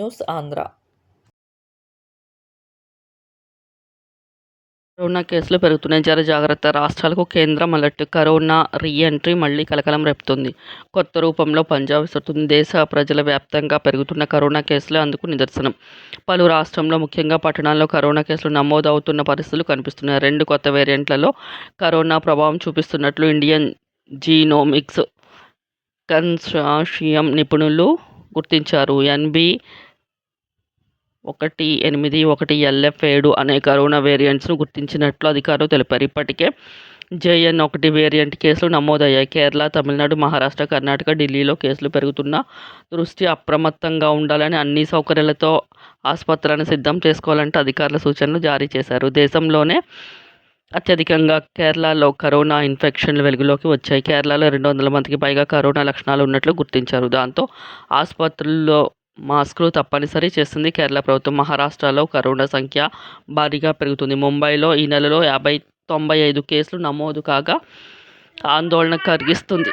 News Andhra corona కేసులు పెరుగుతున్నాయి. జర జాగ్రత్త. రాష్ట్రాలకు కేంద్రం అలర్ట్. కరోనా రీ ఎంట్రీ మళ్ళీ కలకలం రేపుతోంది. కొత్త రూపంలో పంజాబ్ విసురుతుంది. దేశ ప్రజల వ్యాప్తంగా పెరుగుతున్న కరోనా కేసులు అందుకు నిదర్శనం. పలు రాష్ట్రంలో ముఖ్యంగా పట్టణాల్లో కరోనా కేసులు నమోదవుతున్న పరిస్థితులు కనిపిస్తున్నాయి. రెండు కొత్త వేరియంట్లలో కరోనా ప్రభావం చూపిస్తున్నట్లు ఇండియన్ జీనోమిక్స్ కన్సాషియం నిపుణులు గుర్తించారు. ఎన్బి ఒకటి ఎనిమిది ఒకటి ఎల్ఎఫ్ ఏడు అనే కరోనా వేరియంట్స్ను గుర్తించినట్లు అధికారులు తెలిపారు. ఇప్పటికే జేఎన్ ఒకటి వేరియంట్ కేసులు నమోదయ్యాయి. కేరళ తమిళనాడు మహారాష్ట్ర కర్ణాటక ఢిల్లీలో కేసులు పెరుగుతున్న దృష్టి అప్రమత్తంగా ఉండాలని అన్ని సౌకర్యాలతో ఆసుపత్రులను సిద్ధం చేసుకోవాలంటే అధికారుల సూచనలు జారీ చేశారు. దేశంలోనే అత్యధికంగా కేరళలో కరోనా ఇన్ఫెక్షన్లు వెలుగులోకి వచ్చాయి. కేరళలో రెండు వందల మందికి పైగా కరోనా లక్షణాలు ఉన్నట్లు గుర్తించారు. దాంతో ఆసుపత్రుల్లో మాస్క్లు తప్పనిసరి చేస్తుంది కేరళ ప్రభుత్వం. మహారాష్ట్రలో కరోనా సంఖ్య భారీగా పెరుగుతుంది. ముంబైలో ఈ నెలలో యాభై తొంభై ఐదు కేసులు నమోదు కాగా ఆందోళన కలిగిస్తుంది.